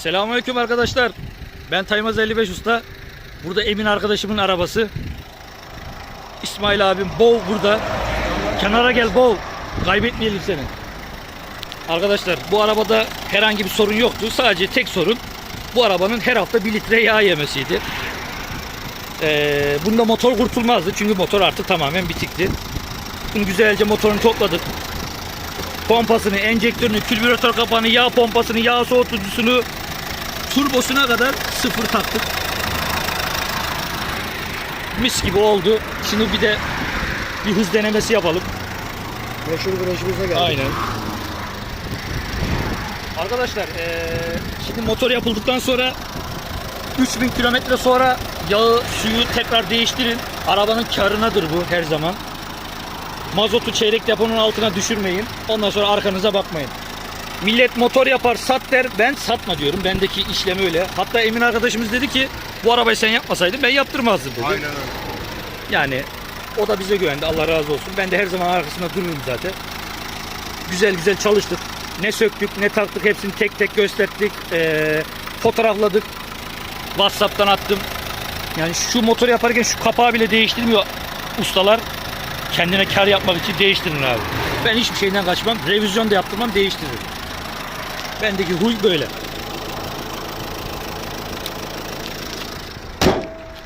Selamünaleyküm arkadaşlar. Ben Taymaz 55 Usta. Burada Emin arkadaşımın arabası. İsmail abim Bol burada. Kenara gel Bol. Kaybetmeyelim seni. Arkadaşlar bu arabada herhangi bir sorun yoktu. Sadece tek sorun bu arabanın her hafta 1 litre yağ yemesiydi. Ee, bunda motor kurtulmazdı. Çünkü motor artık tamamen bitikti. Bunu güzelce motorunu topladık. Pompasını, enjektörünü, külbüratör kapağını, yağ pompasını, yağ soğutucusunu, turbosuna kadar sıfır taktık. Mis gibi oldu. Şimdi bir de bir hız denemesi yapalım. Meşhur virajımıza geldik. Aynen. Arkadaşlar eee, şimdi motor yapıldıktan sonra 3000 kilometre sonra yağı suyu tekrar değiştirin. Arabanın karınadır bu her zaman. Mazotu çeyrek deponun altına düşürmeyin. Ondan sonra arkanıza bakmayın. Millet motor yapar sat der. Ben satma diyorum. Bendeki işlem öyle. Hatta Emin arkadaşımız dedi ki bu arabayı sen yapmasaydın ben yaptırmazdım dedi. Aynen öyle. Yani o da bize güvendi. Allah razı olsun. Ben de her zaman arkasında dururum zaten. Güzel güzel çalıştık. Ne söktük ne taktık hepsini tek tek gösterdik. Ee, fotoğrafladık. Whatsapp'tan attım. Yani şu motor yaparken şu kapağı bile değiştirmiyor ustalar. Kendine kar yapmak için değiştirin abi. Ben hiçbir şeyden kaçmam. Revizyon da yaptırmam değiştiririm. Bendeki huy böyle.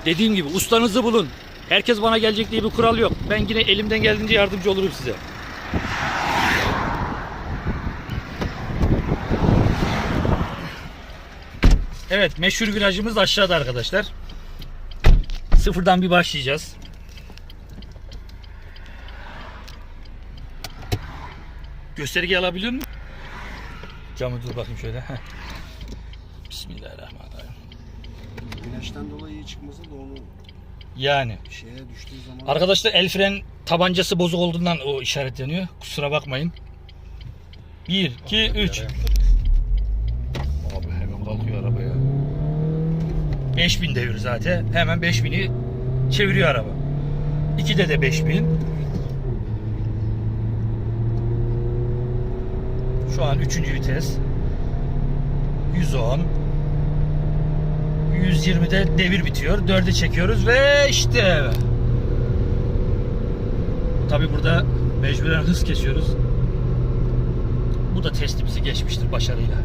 Dediğim gibi ustanızı bulun. Herkes bana gelecek diye bir kural yok. Ben yine elimden geldiğince yardımcı olurum size. Evet meşhur virajımız aşağıda arkadaşlar. Sıfırdan bir başlayacağız. Gösterge alabiliyor musun? Camı dur bakayım şöyle. Heh. Bismillahirrahmanirrahim. Güneşten dolayı iyi çıkması da onu Yani. şeye düştüğü zaman Arkadaşlar el fren tabancası bozuk olduğundan o işaretleniyor. Kusura bakmayın. 1, 2, 3. Abi hemen kalkıyor araba ya. 5000 devir zaten. Hemen 5000'i çeviriyor araba. 2'de de 5000. Şu an 3. vites. 110. 120'de devir bitiyor. 4'e çekiyoruz ve işte Tabi burada mecburen hız kesiyoruz. Bu da testimizi geçmiştir başarıyla.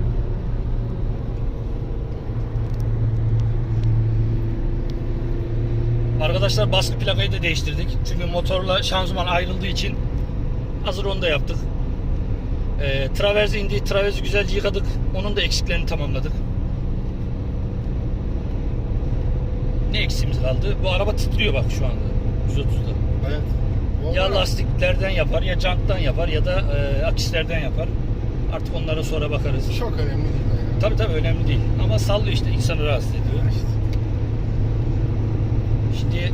Arkadaşlar baskı plakayı da değiştirdik. Çünkü motorla şanzıman ayrıldığı için hazır onu da yaptık. Ee, traverzi indi. Traverzi güzelce yıkadık. Onun da eksiklerini tamamladık. Ne eksiğimiz kaldı? Bu araba titriyor bak şu anda. 130'da. evet. O Ya lastiklerden yapar ya janttan yapar ya da e, akislerden yapar. Artık onlara sonra bakarız. çok önemli değil yani. Tabi tabi önemli değil. Ama sallıyor işte insanı rahatsız ediyor. Şimdi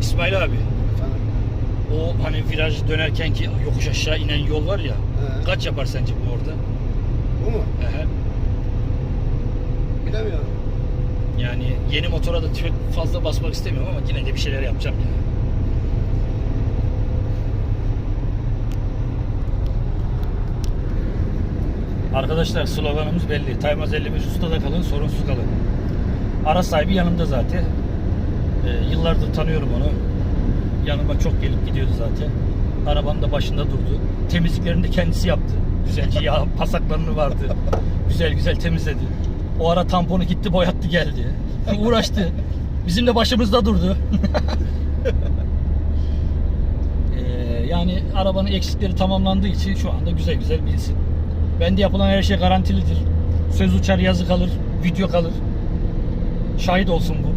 İsmail abi Efendim. o hani viraj dönerken ki yokuş aşağı inen yol var ya He. kaç yapar sence bu orada? Bu mu? Ehe. Bilemiyorum. Yani yeni motora da çok fazla basmak istemiyorum ama yine de bir şeyler yapacağım ya. Arkadaşlar sloganımız belli. Taymaz 55 ustada kalın, sorunsuz kalın. Ara sahibi yanımda zaten. Ee, yıllardır tanıyorum onu. Yanıma çok gelip gidiyordu zaten. Arabanın da başında durdu. Temizliklerini de kendisi yaptı. Güzelce yağ pasaklarını vardı. Güzel güzel temizledi. O ara tamponu gitti boyattı geldi. Uğraştı. Bizim de başımızda durdu. Ee, yani arabanın eksikleri tamamlandığı için şu anda güzel güzel bilsin. Bende yapılan her şey garantilidir. Söz uçar yazı kalır, video kalır. Şahit olsun bu.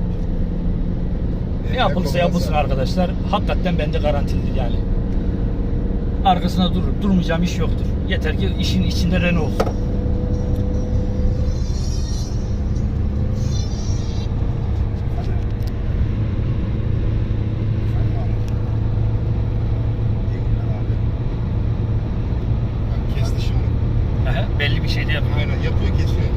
Ne yapılırsa yapılsın arkadaşlar. Hakikaten bende garantilidir yani. Arkasına durur. Durmayacağım iş yoktur. Yeter ki işin içinde Renault olsun. Efendim abi. İyi günler abi. Bak kesti şimdi. Aha, belli bir şey de yapıyor. Aynen yapıyor kesiyor.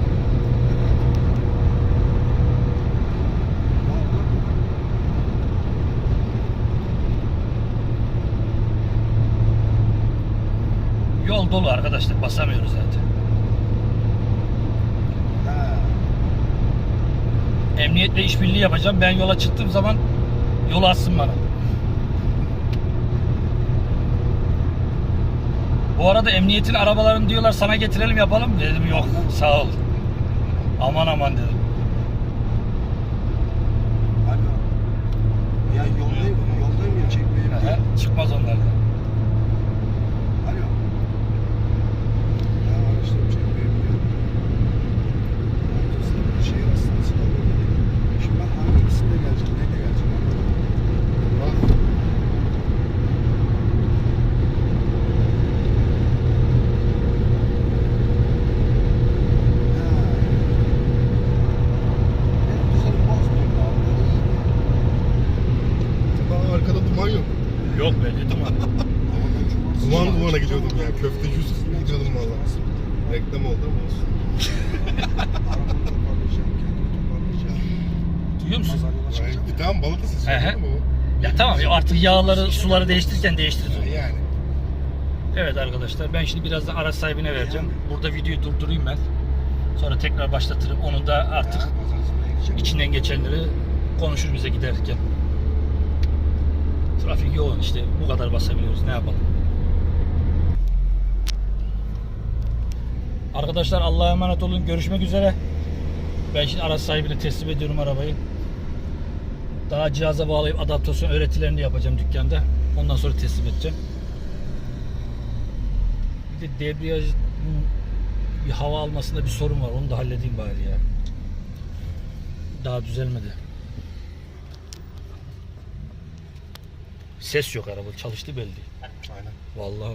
Ne oldu? Dolu arkadaşlar basamıyoruz zaten. Ha, emniyetle işbirliği yapacağım. Ben yola çıktığım zaman yolu açsın bana. Bu arada emniyetin arabalarını diyorlar sana getirelim yapalım. Dedim yok sağ ol. Aman aman dedim. Alo. Ya yoldayım, yoldayım ya çekmeye. Aha, Çıkmaz onlardan. Alo. Ya araçları çekmeye biliyorum. Herkes de şehir hastanesi de böyle değil. Şimdi ben hangisinde geleceğim, neyle geleceğim anlamadım. Bak. Ha. Benim düzenim bozmuyor abi. Daha arkada duman yok. Be dedim Duman dumana gidiyordum ya. Köfteci Yusuf gidiyordum valla. Reklam oldu ama olsun. Duyuyor musun? Yani, tamam balık ısısı He he. söyledim ama. Ya tamam ya artık yağları suları değiştirirken değiştiririz onu. Yani. Evet arkadaşlar ben şimdi birazdan araç sahibine vereceğim. Burada videoyu durdurayım ben. Sonra tekrar başlatırım. Onun da artık içinden geçenleri konuşur bize giderken. Trafik yoğun işte bu kadar basabiliyoruz ne yapalım. Arkadaşlar Allah'a emanet olun. Görüşmek üzere. Ben şimdi araç sahibine teslim ediyorum arabayı. Daha cihaza bağlayıp adaptasyon öğretilerini yapacağım dükkanda. Ondan sonra teslim edeceğim. Bir de debriyaj bir hava almasında bir sorun var. Onu da halledeyim bari ya. Daha düzelmedi. Ses yok araba. Çalıştı belli. Aynen. Vallahi